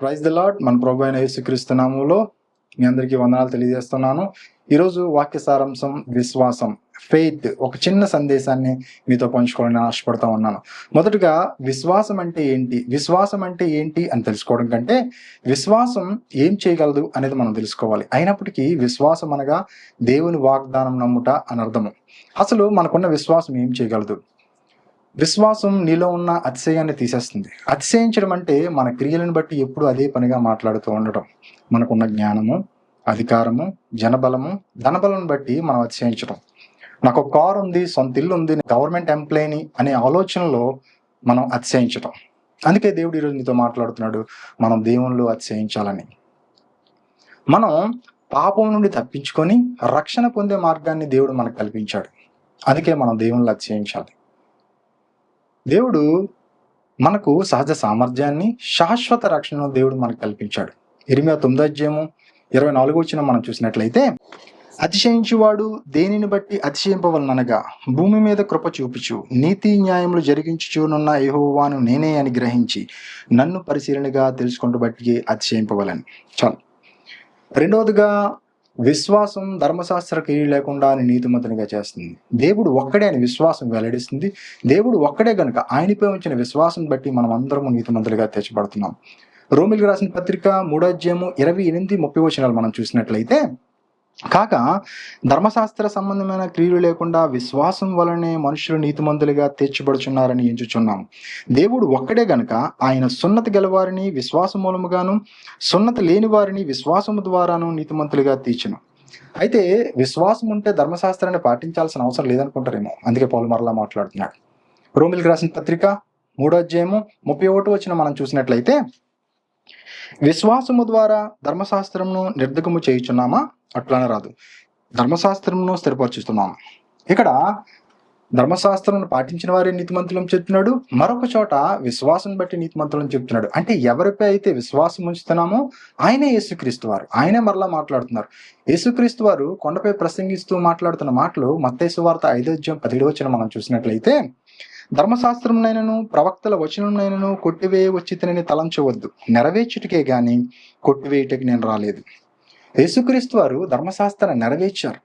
Praise the lord మన ప్రభు అయిన యేసుక్రీస్తునామంలో మీ అందరికీ వందనాలు తెలియజేస్తున్నాను. ఈరోజు వాక్య సారాంశం విశ్వాసం ఫెయిత్ ఒక చిన్న సందేశాన్ని మీతో పంచుకోవాలని ఆశపడతా ఉన్నాను. మొదటగా విశ్వాసం అంటే ఏంటి? విశ్వాసం అంటే ఏంటి అని తెలుసుకోవడం కంటే విశ్వాసం ఏం చేయగలదు అనేది మనం తెలుసుకోవాలి. అయినప్పటికీ విశ్వాసం అనగా దేవుని వాగ్దానం నమ్ముట అని అర్థము. అసలు మనకున్న విశ్వాసం ఏం చేయగలదు? విశ్వాసం నీలో ఉన్న అతిశయాన్ని తీసేస్తుంది. అతిశయించడం అంటే మన క్రియలను బట్టి ఎప్పుడు అదే పనిగా మాట్లాడుతూ ఉండటం. మనకున్న జ్ఞానము అధికారము జనబలము ధనబలం బట్టి మనం అతిశయించడం నాకు ఒక కార్ ఉంది సొంత ఇల్లు ఉంది గవర్నమెంట్ ఎంప్లాయీని అనే ఆలోచనలో మనం అతిశయించటం. అందుకే దేవుడు ఈరోజు నీతో మాట్లాడుతున్నాడు మనం దేవునిలో అతిశయించాలని. మనం పాపం నుండి తప్పించుకొని రక్షణ పొందే మార్గాన్ని దేవుడు మనకు కల్పించాడు. అందుకే మనం దేవునిలో అతిశయించాలి. దేవుడు మనకు సహజ సామర్థ్యాన్ని శాశ్వత రక్షణను దేవుడు మనకు కల్పించాడు. ఇరిమియా తొమ్మిదో అధ్యాయము ఇరవై నాలుగు వచ్చిన మనం చూసినట్లయితే అతిశయించువాడు దేనిని బట్టి అతిశయింపవలనగా భూమి మీద కృప చూపుచు నీతి న్యాయములు జరిగించుచూనున్న ఏహోవాను నేనే అని గ్రహించి నన్ను పరిశీలనగా తెలుసుకుంటూ బట్టి అతిశయింపవలని. చాలు. రెండవదిగా విశ్వాసం ధర్మశాస్త్ర క్రియ లేకుండా అని నీతిమంతునిగా చేస్తుంది. దేవుడు ఒక్కడే అని విశ్వాసం వెల్లడిస్తుంది. దేవుడు ఒక్కడే గనుక ఆయనపై ఉంచిన విశ్వాసం బట్టి మనం అందరము నీతిమంతులుగా తెచ్చబడుతున్నాం. రోమిల్కి రాసిన పత్రిక మూడో అధ్యాయము ఇరవై ఎనిమిది ముప్పై వచనాలు మనం చూసినట్లయితే కాక ధర్మశాస్త్ర సంబంధమైన క్రియలు లేకుండా విశ్వాసం వలనే మనుషులు నీతిమంతులుగా తీర్చబడుచున్నారని ఎంచుచున్నాం. దేవుడు ఒక్కడే గనుక ఆయన సున్నతి గలవారిని విశ్వాసం మూలముగాను సున్నతి లేని వారిని విశ్వాసము ద్వారాను నీతిమంతులుగా తీర్చును. అయితే విశ్వాసం ఉంటే ధర్మశాస్త్రాన్ని పాటించాల్సిన అవసరం లేదనుకుంటారేమో. అందుకే పౌలు మరలా మాట్లాడుతున్నాడు. రోమిల్కి రాసిన పత్రిక మూడో అధ్యాయము ముప్పై ఒకటి వచ్చిన మనం చూసినట్లయితే విశ్వాసము ద్వారా ధర్మశాస్త్రమును నిర్ధకము చేయుచున్నామా? అట్లానే రాదు. ధర్మశాస్త్రమును స్థిరపరచుతున్నాము ఇక్కడ ధర్మశాస్త్రమును పాటించిన వారి నీతిమంతులను చెప్తున్నాడు. మరొక చోట విశ్వాసం బట్టి నీతిమంతులను చెప్తున్నాడు. అంటే ఎవరిపై అయితే విశ్వాసం ఉంచుతున్నామో ఆయనే యేసుక్రీస్తు వారు. ఆయనే మరలా మాట్లాడుతున్నారు. యేసుక్రీస్తు వారు కొండపై ప్రసంగిస్తూ మాట్లాడుతున్న మాటలు మత్తేసు వార్త ఐదోద్యం పదిహేడు వచ్చిన మనం చూసినట్లయితే ధర్మశాస్త్రంనైనను ప్రవక్తల వచనంనైనను కొట్టివేయ వచ్చితనని తలంచవద్దు. నెరవేర్చుటకే గాని కొట్టివేయటకి నేను రాలేదు. యేసుక్రీస్తు వారు ధర్మశాస్త్రాన్ని నెరవేర్చారు.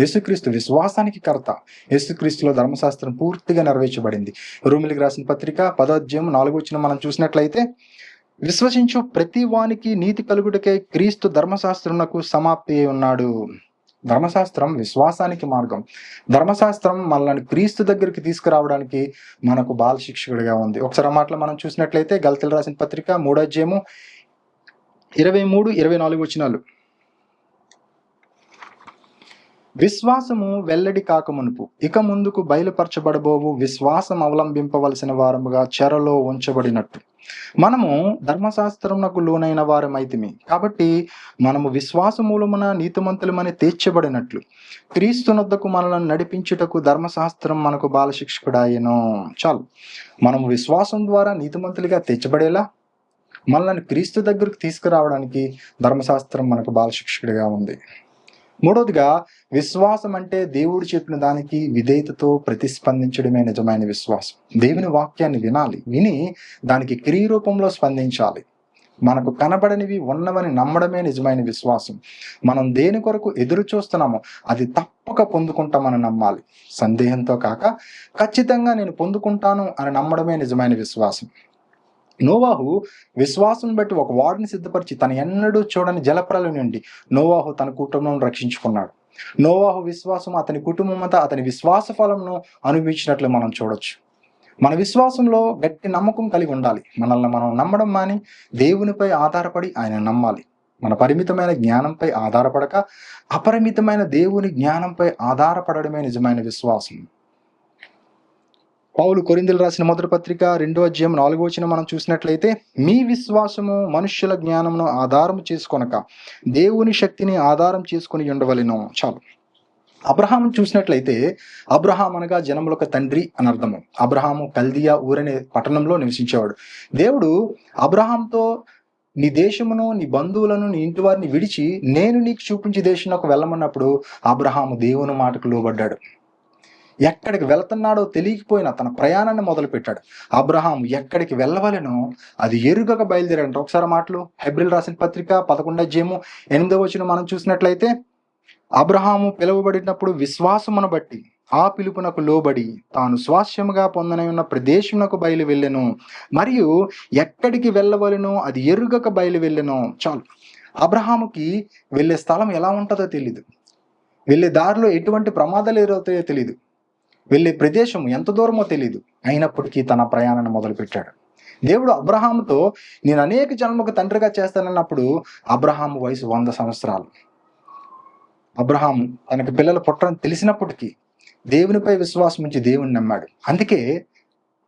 యేసుక్రీస్తు విశ్వాసానికి కర్త. యేసుక్రీస్తులో ధర్మశాస్త్రం పూర్తిగా నెరవేర్చబడింది. రూమిలికి రాసిన పత్రిక పదోద్యం నాలుగు వచ్చిన మనం చూసినట్లయితే విశ్వసించు ప్రతి వానికి నీతి కలుగుటకే క్రీస్తు ధర్మశాస్త్రమునకు సమాప్తి ఉన్నాడు. ధర్మశాస్త్రం విశ్వాసానికి మార్గం. ధర్మశాస్త్రం మనల్ని క్రీస్తు దగ్గరికి తీసుకురావడానికి మనకు బాల శిక్షకుడిగా ఉంది. ఒకసారి ఆ మాటలు మనం చూసినట్లయితే గల్తలు రాసిన పత్రిక మూడోజ్యము ఇరవై మూడు ఇరవై నాలుగు వచ్చినాలు విశ్వాసము వెల్లడి కాకమునుపు ఇక ముందుకు బయలుపరచబడబోవు విశ్వాసం అవలంబింపవలసిన వారముగా చెరలో ఉంచబడినట్టు. మనము ధర్మశాస్త్రమునకు లోనైన వారమైతిమి. కాబట్టి మనము విశ్వాస మూలమున నీతిమంతులమని తీర్చబడినట్లు. క్రీస్తునొద్దకు మనల్ని నడిపించుటకు ధర్మశాస్త్రం మనకు బాలశిక్షకుడాయను. చాలు. మనము విశ్వాసం ద్వారా నీతిమంతులుగా తీర్చబడేలా మనల్ని క్రీస్తు దగ్గరకు తీసుకురావడానికి ధర్మశాస్త్రం మనకు బాలశిక్షకుడిగా ఉంది. మూడవదిగా విశ్వాసం అంటే దేవుడు చెప్పిన దానికి విధేయతతో ప్రతిస్పందించడమే నిజమైన విశ్వాసం. దేవుని వాక్యాన్ని వినాలి విని దానికి క్రియ రూపంలో స్పందించాలి. మనకు కనబడనివి ఉన్నవని నమ్మడమే నిజమైన విశ్వాసం. మనం దేని కొరకు ఎదురు చూస్తున్నామో అది తప్పక పొందుకుంటామని నమ్మాలి. సందేహంతో కాక ఖచ్చితంగా నేను పొందుకుంటాను అని నమ్మడమే నిజమైన విశ్వాసం. నోవాహు విశ్వాసం బట్టి ఒక వాడిని సిద్ధపరిచి తన ఎన్నడూ చూడని జలప్రలయం నుండి నోవాహు తన కుటుంబం రక్షించుకున్నాడు. నోవాహు విశ్వాసం అతని కుటుంబం అంతా అతని విశ్వాస ఫలంను అనుభవించినట్లు మనం చూడొచ్చు. మన విశ్వాసంలో గట్టి నమ్మకం కలిగి ఉండాలి. మనల్ని మనం నమ్మడం మాని దేవునిపై ఆధారపడి ఆయన నమ్మాలి. మన పరిమితమైన జ్ఞానంపై ఆధారపడక అపరిమితమైన దేవుని జ్ఞానంపై ఆధారపడడమే నిజమైన విశ్వాసం పౌలు కొరిందులు రాసిన మొదటి పత్రిక రెండో అధ్యాయం నాలుగో వచ్చిన మనం చూసినట్లయితే మీ విశ్వాసము మనుష్యుల జ్ఞానమును ఆధారం చేసుకొనక దేవుని శక్తిని ఆధారం చేసుకుని ఉండవలను. చాలు. అబ్రహాం చూసినట్లయితే అబ్రహాం అనగా జనములకు తండ్రి అని అర్థము. అబ్రహాము కల్దియా ఊరనే పట్టణంలో నివసించేవాడు. దేవుడు అబ్రహాంతో నీ దేశమును నీ బంధువులను నీ ఇంటి వారిని విడిచి నేను నీకు చూపించే దేశంలోకి వెళ్ళమన్నప్పుడు అబ్రహాము దేవుని మాటకు లోబడ్డాడు. ఎక్కడికి వెళ్తున్నాడో తెలియకపోయినా తన ప్రయాణాన్ని మొదలుపెట్టాడు. అబ్రహాం ఎక్కడికి వెళ్ళవలెనో అది ఎరుగక బయలుదేరాడంట. ఒకసారి మాటలు హెబ్రిల్ రాసిన పత్రిక పదకొండో జేము ఎనిమిదో వచ్చిన మనం చూసినట్లయితే అబ్రహాము పిలువబడినప్పుడు విశ్వాసమును బట్టి ఆ పిలుపునకు లోబడి తాను స్వాస్యముగా పొందనై ఉన్న ప్రదేశమునకు బయలు వెళ్ళెను మరియు ఎక్కడికి వెళ్ళవలెనో అది ఎరుగక బయలు వెళ్ళెను చాలు. అబ్రహాముకి వెళ్ళే స్థలం ఎలా ఉంటుందో తెలీదు. వెళ్ళే దారిలో ఎటువంటి ప్రమాదాలు ఎదురవుతాయో తెలియదు వెళ్ళే ప్రదేశం ఎంత దూరమో తెలియదు అయినప్పటికీ తన ప్రయాణాన్ని మొదలుపెట్టాడు. దేవుడు అబ్రహాముతో నేను అనేక జన్మకు తండ్రిగా చేస్తానన్నప్పుడు అబ్రహాము వయసు వంద సంవత్సరాలు. అబ్రహాము తనకి పిల్లలు పుట్టడం తెలిసినప్పటికీ దేవునిపై విశ్వాసం ఉంచి దేవుని నమ్మాడు. అందుకే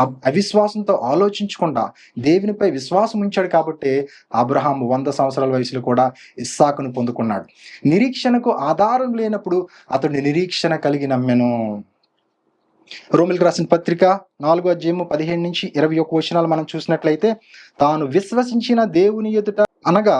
అవిశ్వాసంతో ఆలోచించకుండా దేవునిపై విశ్వాసం ఉంచాడు కాబట్టి అబ్రహాం వంద సంవత్సరాల వయసులో కూడా ఇస్సాకును పొందుకున్నాడు. నిరీక్షణకు ఆధారం లేనప్పుడు అతడు నిరీక్షణ కలిగి నమ్మెను. రోమిల్కి రాసిన పత్రిక నాలుగో అధ్యాయము పదిహేను నుంచి ఇరవై ఒక్క వచనాలు మనం చూసినట్లయితే తాను విశ్వసించిన దేవుని ఎదుట అనగా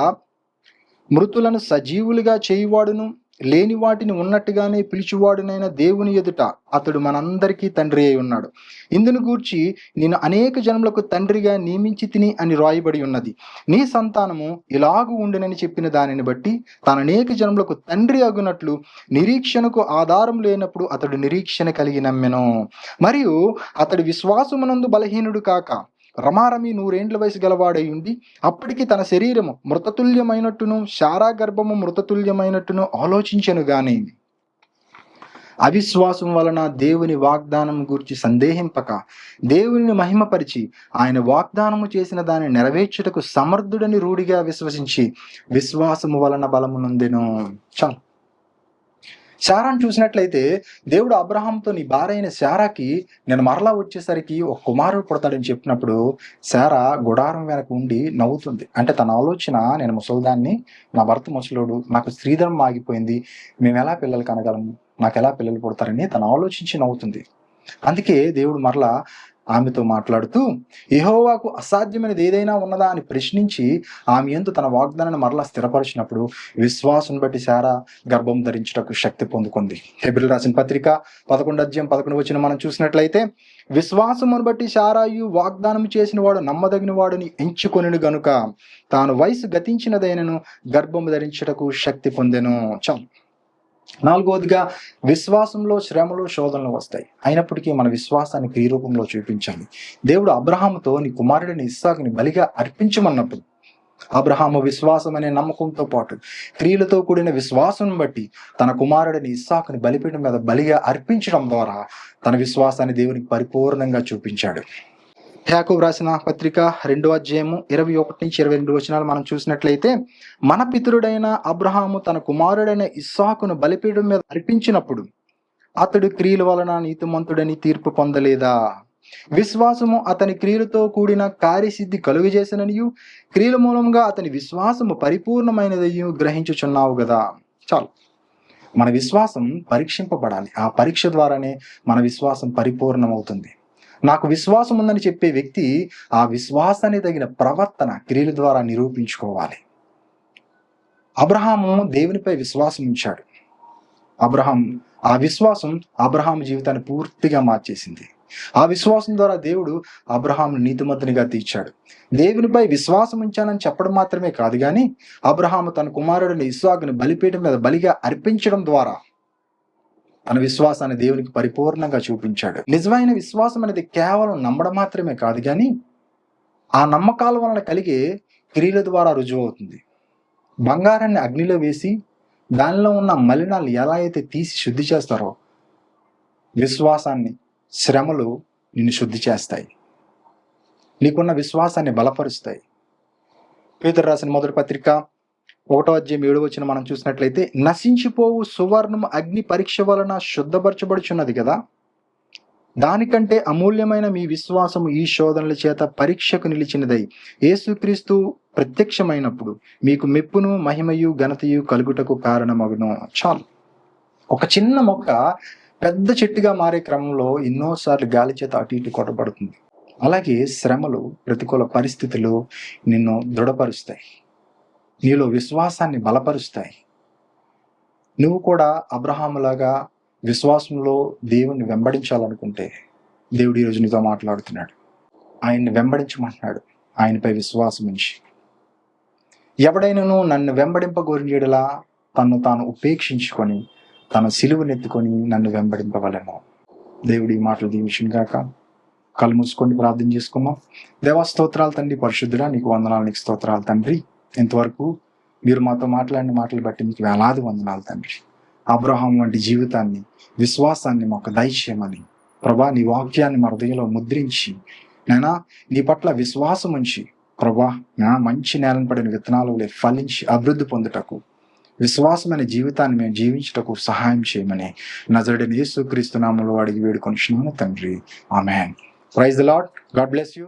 మృతులను సజీవులుగా చేయువాడును లేని వాటిని ఉన్నట్టుగానే పిలిచివాడునైన దేవుని ఎదుట అతడు మనందరికీ తండ్రి అయి ఉన్నాడు. ఇందును గూర్చి నేను అనేక జన్మలకు తండ్రిగా నియమించి తిని అని రాయబడి ఉన్నది. నీ సంతానము ఇలాగు ఉండునని చెప్పిన దానిని బట్టి తాను అనేక జన్మలకు తండ్రి అగునట్లు నిరీక్షణకు ఆధారం లేనప్పుడు అతడు నిరీక్షణ కలిగి నమ్మెను. మరియు అతడు విశ్వాసమునందు బలహీనుడు కాక రమారమి నూరేండ్ల వయసు గలవాడై ఉండి అప్పటికి తన శరీరము మృతతుల్యమైనట్టును శారా గర్భము మృతతుల్యమైనట్టును ఆలోచించను గాని అవిశ్వాసం వలన దేవుని వాగ్దానం గురించి సందేహింపక దేవుని మహిమపరిచి ఆయన వాగ్దానము చేసిన దాన్ని నెరవేర్చుటకు సమర్థుడని రూఢిగా విశ్వసించి విశ్వాసము వలన బలము నొందెను. చాలు. శారాను చూసినట్లయితే దేవుడు అబ్రహాంతో నీ భార్య అయిన శారాకి నేను మరలా వచ్చేసరికి ఒక కుమారుడు పుడతాడని చెప్పినప్పుడు శారా గుడారం వెనక ఉండి నవ్వుతుంది. అంటే తన ఆలోచన నేను ముసలిదాన్ని నా భర్త ముసలోడు నాకు స్త్రీధనం ఆగిపోయింది మేము ఎలా పిల్లలు కనగలము? నాకు ఎలా పిల్లలు పుడతారని తను ఆలోచించి నవ్వుతుంది. అందుకే దేవుడు మరలా ఆమెతో మాట్లాడుతూ ఇహోవాకు అసాధ్యమైనది ఏదైనా ఉన్నదా? అని ప్రశ్నించి ఆమె ఎందు తన వాగ్దానాన్ని మరలా స్థిరపరిచినప్పుడు విశ్వాసం బట్టి సారా గర్భం ధరించుటకు శక్తి పొందుకుంది. హెబ్రిల్ రాసిన పత్రిక పదకొండు అధ్యాయం పదకొండు వచ్చిన మనం చూసినట్లయితే విశ్వాసమును బట్టి శారాయు వాగ్దానం చేసిన వాడు నమ్మదగిన వాడిని ఎంచుకొనిను గనుక తాను వయసు గతించినదైనను గర్భం ధరించుటకు శక్తి పొందెను. చాలు నాలుగవదిగా విశ్వాసంలో శ్రమలు శోధనలు వస్తాయి. అయినప్పటికీ మన విశ్వాసాన్ని క్రియరూపంలో చూపించాలి. దేవుడు అబ్రహాముతో నీ కుమారుడిని ఇస్సాకుని బలిగా అర్పించమన్నప్పుడు అబ్రహాము విశ్వాసం అనే నమ్మకంతో పాటు క్రియలతో కూడిన విశ్వాసం బట్టి తన కుమారుడిని ఇస్సాకుని బలిపీఠం మీద బలిగా అర్పించడం ద్వారా తన విశ్వాసాన్ని దేవునికి పరిపూర్ణంగా చూపించాడు. హ్యాకూబ్ రాసిన పత్రిక రెండో అధ్యాయము ఇరవై ఒకటి నుంచి ఇరవై రెండు వచనాలు మనం చూసినట్లయితే మన పితరుడైన అబ్రహాము తన కుమారుడైన ఇస్సాకును బలిపీఠం మీద అర్పించినప్పుడు అతడు క్రియల వలన నీతిమంతుడని తీర్పు పొందలేదా? విశ్వాసము అతని క్రియలతో కూడిన కార్యసిద్ధి కలుగజేసిననియు క్రియల మూలంగా అతని విశ్వాసము పరిపూర్ణమైనదయ్యూ గ్రహించుచున్నావు కదా చాలు. మన విశ్వాసం పరీక్షింపబడాలి. ఆ పరీక్ష ద్వారానే మన విశ్వాసం పరిపూర్ణమవుతుంది. నాకు విశ్వాసం ఉందని చెప్పే వ్యక్తి ఆ విశ్వాసాన్ని తగిన ప్రవర్తన క్రియల ద్వారా నిరూపించుకోవాలి. అబ్రహాము దేవునిపై విశ్వాసం ఉంచాడు. అబ్రహాం ఆ విశ్వాసం అబ్రహాం జీవితాన్ని పూర్తిగా మార్చేసింది. ఆ విశ్వాసం ద్వారా దేవుడు అబ్రహాం నీతిమంతునిగా తీర్చాడు. దేవునిపై విశ్వాసం ఉంచానని చెప్పడం మాత్రమే కాదు కానీ అబ్రహాము తన కుమారుడిని ఇస్సాకుని బలిపీఠం మీద బలిగా అర్పించడం ద్వారా తన విశ్వాసాన్ని దేవునికి పరిపూర్ణంగా చూపించాడు. నిజమైన విశ్వాసం అనేది కేవలం నమ్మడం మాత్రమే కాదు కానీ ఆ నమ్మకాల వలన కలిగే క్రియల ద్వారా రుజువు అవుతుంది. బంగారాన్ని అగ్నిలో వేసి దానిలో ఉన్న మలినాలు ఎలా అయితే తీసి శుద్ధి చేస్తారో విశ్వాసాన్ని శ్రమలు నిన్ను శుద్ధి చేస్తాయి. నీకున్న విశ్వాసాన్ని బలపరుస్తాయి. పేదరు రాసిన మొదటి పత్రిక ఒకటో అధ్యాయం ఏడు వచ్చిన మనం చూసినట్లయితే నశించిపోవు సువర్ణం అగ్ని పరీక్ష వలన శుద్ధపరచబడుచున్నది కదా? దానికంటే అమూల్యమైన మీ విశ్వాసము ఈ శోధనల చేత పరీక్షకు నిలిచినదై యేసుక్రీస్తు ప్రత్యక్షమైనప్పుడు మీకు మెప్పును మహిమయు ఘనతయు కలుగుటకు కారణమగును. చాలు. ఒక చిన్న మొక్క పెద్ద చెట్టుగా మారే క్రమంలో ఎన్నోసార్లు గాలి చేత అటు ఇటు కొట్టబడుతుంది. అలాగే శ్రమలు ప్రతికూల పరిస్థితులు నిన్ను దృఢపరుస్తాయి. నీలో విశ్వాసాన్ని బలపరుస్తాయి. నువ్వు కూడా అబ్రహాములాగా విశ్వాసంలో దేవుణ్ణి వెంబడించాలనుకుంటే దేవుడు ఈరోజు నీతో మాట్లాడుతున్నాడు. ఆయన్ని వెంబడించమంటున్నాడు. ఆయనపై విశ్వాసం ఉంచి. ఎవడైనను నన్ను వెంబడింపగోరినలా తను తాను ఉపేక్షించుకొని తన సిలువనెత్తుకొని నన్ను వెంబడింపవలేమో దేవుడి ఈ మాటలు దీవించిన గాక. కళ్ళు మూసుకొని ప్రార్థన చేసుకున్నాం దేవా స్తోత్రాలు తండ్రి పరిశుద్ధుడా నీకు వందనాలు నీకు స్తోత్రాలు తండ్రి. ఇంతవరకు మీరు మాతో మాట్లాడిన మాటలు బట్టి మీకు వేలాది వందనాలు తండ్రి. అబ్రహం వంటి జీవితాన్ని విశ్వాసాన్ని మాకు దయచేయమని ప్రభా నీ వాక్యాన్ని మా హృదయంలో ముద్రించి నైనా నీ పట్ల విశ్వాసం ఉంచి ప్రభా నా మంచి నేలను పడిన విత్తనాలు ఫలించి అభివృద్ధి పొందుటకు విశ్వాసమైన జీవితాన్ని మేము జీవించుటకు సహాయం చేయమని నజరుడిని యేసుక్రీస్తు నామంలో అడిగి వేడుకొనిచున్నాను తండ్రి. ఆమె praise the Lord God bless you.